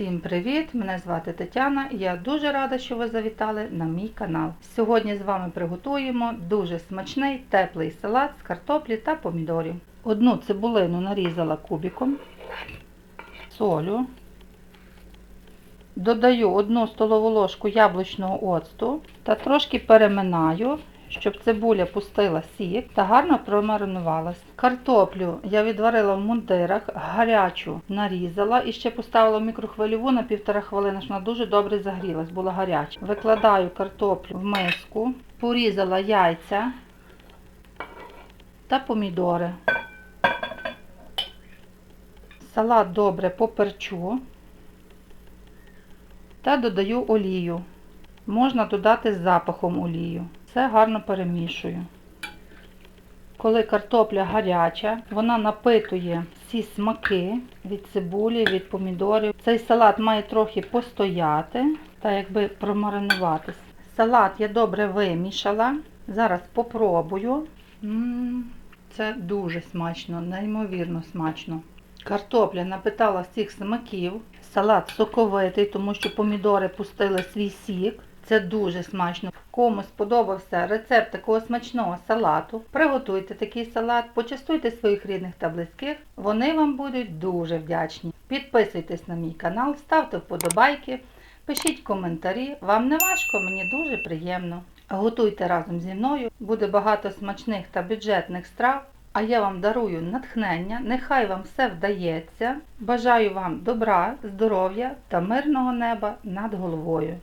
Всім привіт! Мене звати Тетяна і я дуже рада, що ви завітали на мій канал. Сьогодні з вами приготуємо дуже смачний теплий салат з картоплі та помідорів. Одну цибулину нарізала кубиком, солю. Додаю 1 столову ложку яблучного оцту та трошки переминаю, щоб цибуля пустила сік та гарно промаринувалась. Картоплю я відварила в мундирах, гарячу нарізала і ще поставила в мікрохвильову на півтора хвилини, щоб вона дуже добре загрілась, була гаряча. Викладаю картоплю в миску, порізала яйця та помідори. Салат добре поперчу та додаю олію. Можна додати з запахом олію. Все гарно перемішую. Коли картопля гаряча, вона напитує всі смаки від цибулі, від помідорів. Цей салат має трохи постояти та якби промаринуватись. Салат я добре вимішала. Зараз попробую. М, Це дуже смачно, неймовірно смачно. Картопля напитала всіх смаків. Салат соковитий, тому що помідори пустили свій сік. Це дуже смачно. Кому сподобався рецепт такого смачного салату, приготуйте такий салат, почастуйте своїх рідних та близьких. Вони вам будуть дуже вдячні. Підписуйтесь на мій канал, ставте вподобайки, пишіть коментарі. Вам не важко, мені дуже приємно. Готуйте разом зі мною, буде багато смачних та бюджетних страв. А я вам дарую натхнення, нехай вам все вдається. Бажаю вам добра, здоров'я та мирного неба над головою.